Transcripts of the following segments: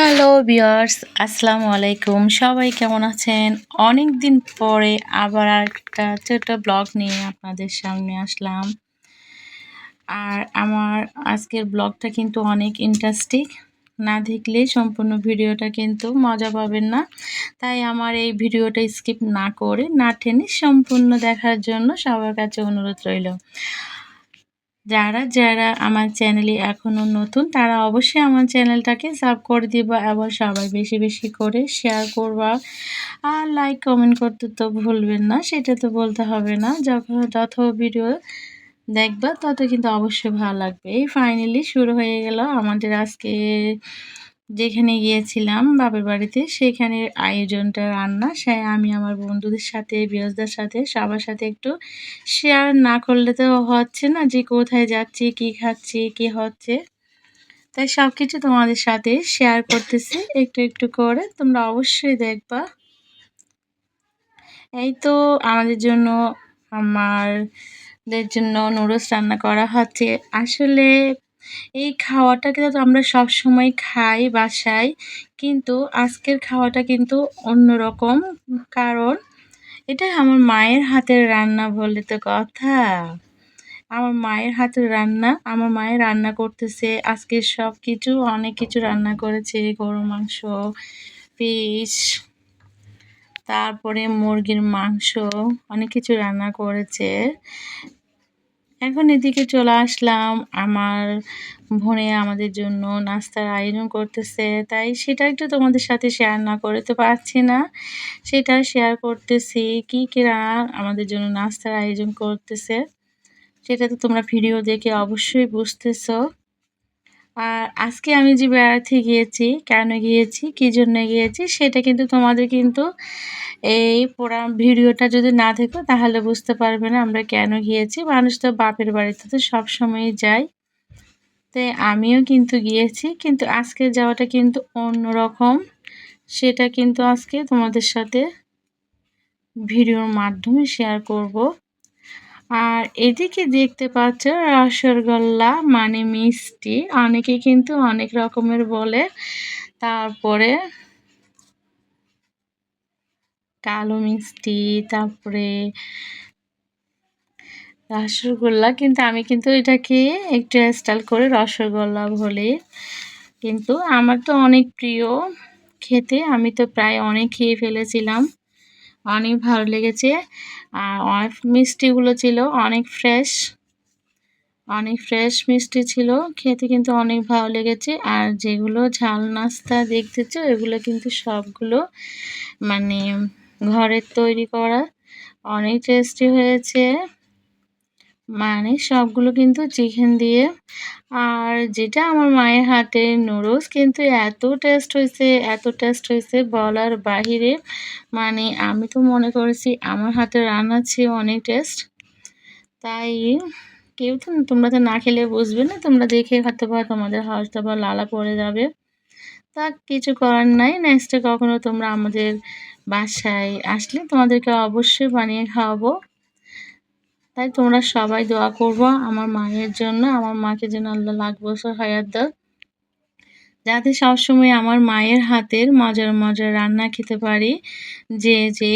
Hello বিয়ার্স আসসালামু আলাইকুম। সবাই কেমন আছেন? অনেক দিন পরে আবার একটা ছোট ব্লগ নিয়ে আপনাদের সামনে আসলাম। আর আমার আজকের ব্লগটা কিন্তু অনেক ইন্টারেস্টিং না দেখলে সম্পূর্ণ ভিডিওটা কিন্তু মজা পাবেন না। তাই আমার এই ভিডিওটা স্কিপ না করে, না টেনে সম্পূর্ণ দেখার জন্য সবার কাছে অনুরোধ রইল। যারা যারা আমার চ্যানেলে এখনও নতুন, তারা অবশ্যই আমার চ্যানেলটাকে সাব করে দিব এবং সবাই বেশি বেশি করে শেয়ার করবা। আর লাইক কমেন্ট করতে তো ভুলবেন না, সেটা তো বলতে হবে না। যখন, যত ভিডিও দেখবা, তত কিন্তু অবশ্যই ভালো লাগবে। এই ফাইনালি শুরু হয়ে গেল আমাদের আজকে যেখানে গিয়েছিলাম বাপের বাড়িতে, সেখানে আয়োজনটা রান্না। সে আমি আমার বন্ধুদের সাথে, বিরোজদের সাথে, সবার সাথে একটু শেয়ার না করলে তো হচ্ছে না যে কোথায় যাচ্ছি, কি খাচ্ছি, কি হচ্ছে। তাই সব কিছু তোমাদের সাথে শেয়ার করতেছি, একটু একটু করে। তোমরা অবশ্যই দেখবা। এই তো আমাদের জন্য, আমারদের জন্য নুডলস রান্না করা হচ্ছে। আসলে এই খাওয়াটাকে তো আমরা সব সময় খাই বাসায়, কিন্তু আজকের খাওয়াটা কিন্তু অন্যরকম। কারণ এটা আমার মায়ের হাতের রান্না বলে তো কথা। আমার মায়ের হাতের রান্না, আমার মায়ের রান্না করতেছে, আজকে সব কিছু, অনেক কিছু রান্না করেছে গরু মাংস পিস তারপরে মুরগির মাংস, অনেক কিছু রান্না করেছে। এখন এদিকে চলে আসলাম। আমার ভনে আমাদের জন্য নাস্তার আয়োজন করতেছে, তাই সেটা একটু তোমাদের সাথে শেয়ার না করে তো পারছি না। সেটা শেয়ার করতেছি, কী কিরা আমাদের জন্য নাস্তার আয়োজন করতেছে, সেটা তো তোমরা ভিডিও দেখে অবশ্যই বুঝতেছো। আর আজকে আমি যে বেড়াতে গিয়েছি, কেন গিয়েছি, কী জন্য গিয়েছি, সেটা কিন্তু তোমাদের কিন্তু এই পুরা ভিডিওটা যদি না দেখো, তাহলে বুঝতে পারবে না আমরা কেন গিয়েছি। মানুষ তো বাপের বাড়িতে তো সবসময়ই যায়। তো আমিও কিন্তু গিয়েছি, কিন্তু আজকে যাওয়াটা কিন্তু অন্যরকম। সেটা কিন্তু আজকে তোমাদের সাথে ভিডিওর মাধ্যমে শেয়ার করব। আর এদিকে দেখতে পাচ্ছ রসগোল্লা মানে মিষ্টি, অনেকে কিন্তু অনেক রকমের বলে। তারপরে কালো মিষ্টি, তারপরে রসগোল্লা, কিন্তু আমি কিন্তু এটাকে একটু স্টাইল করে রসগোল্লা বলি। কিন্তু আমার তো অনেক প্রিয় খেতে, আমি তো প্রায় অনেক খেয়ে ফেলেছিলাম। অনেক ভালো লেগেছে। আর অনেক মিষ্টিগুলো ছিল, অনেক ফ্রেশ অনেক ফ্রেশ মিষ্টি ছিল। খেতে কিন্তু অনেক ভালো লেগেছে। আর যেগুলো ঝাল নাস্তা দেখতেছ এগুলো কিন্তু সবগুলো মানে ঘরের তৈরি করা অনেক টেস্টি হয়েছে। মানে সবগুলো কিন্তু চিকেন দিয়ে। আর যেটা আমার মায়ের হাতে নুডলস, কিন্তু এত টেস্ট হয়েছে, এত টেস্ট হয়েছে বলার বাহিরে। মানে আমি তো মনে করেছি আমার হাতে রান্নার চেয়ে অনেক টেস্ট তাই কেউ তো, তোমরা তো না খেলে বুঝবে না, তোমরা দেখে খাতে পারো তোমাদের হয়তো বা লালা পড়ে যাবে। তা কিছু করার নাই নেক্সটে কখনো তোমরা আমাদের বাসায় আসলে তোমাদেরকে অবশ্যই বানিয়ে খাওয়াবো। তাই তোমরা সবাই দোয়া করব আমার মায়ের জন্য, আমার মাকে যেন আল্লাহ লাখ বছর হায়াত দাও। যাতে সবসময় আমার মায়ের হাতের মজার মজার রান্না খেতে পারি, যে যে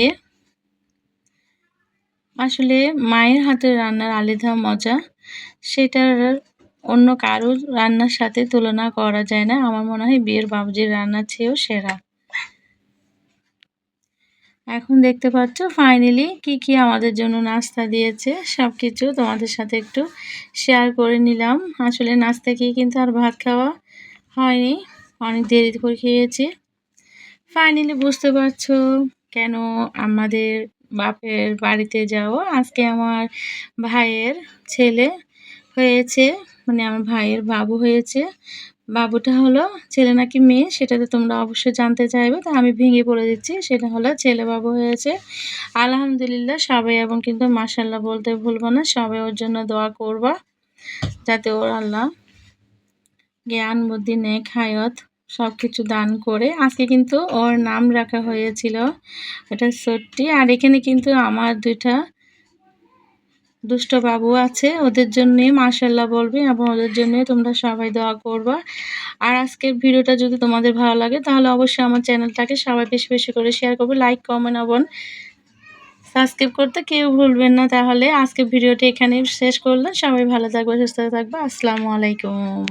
আসলে মায়ের হাতের রান্নার আলাদা মজা, সেটার অন্য কারোর রান্নার সাথে তুলনা করা যায় না। আমার মনে হয় বিয়ের বাবুজির রান্নার চেয়েও সেরা। এখন দেখতে পাচ্ছ ফাইনালি কি কি আমাদের জন্য নাস্তা দিয়েছে সব কিছু তোমাদের সাথে একটু শেয়ার করে নিলাম। আসলে নাস্তা খেয়ে কিন্তু আর ভাত খাওয়া হয়নি, অনেক দেরি করে খেয়েছি। ফাইনালি বুঝতে পারছ কেন আমাদের বাপের বাড়িতে যাও আজকে আমার ভাইয়ের ছেলে হয়েছে মানে আমার ভাইয়ের বাবু হয়েছে। বাবুটা হলো ছেলে নাকি মেয়ে, সেটা তো তোমরা অবশ্যই জানতে চাইবে। তা আমি ভেঙে পড়ে দিচ্ছি, সেটা হলো ছেলে বাবু হয়েছে। আলহামদুলিল্লাহ সবাই, এবং কিন্তু মাসাল্লাহ বলতে ভুলবো না, সবাই ওর জন্য দোয়া করবা, যাতে ওর আল্লাহ জ্ঞান, বুদ্ধি, নেক, হায়ত সব কিছু দান করে। আজকে কিন্তু ওর নাম রাখা হয়েছিল, এটা সত্যি। আর এখানে কিন্তু আমার দুইটা দুষ্ট বাবু আছে, ওদের জন্যে মার্শাল্লাহ বলবে এবং ওদের জন্যে তোমরা সবাই দোয়া করবা। আর আজকের ভিডিওটা যদি তোমাদের ভালো লাগে, তাহলে অবশ্যই আমার চ্যানেলটাকে সবাই বেশি বেশি করে শেয়ার করবে লাইক কমেন্ট এবং সাবস্ক্রাইব করতে কেউ ভুলবেন না। তাহলে আজকের ভিডিওটি এখানে শেষ করলাম। সবাই ভালো থাকবে, সুস্থ থাকবে। আসসালামু আলাইকুম।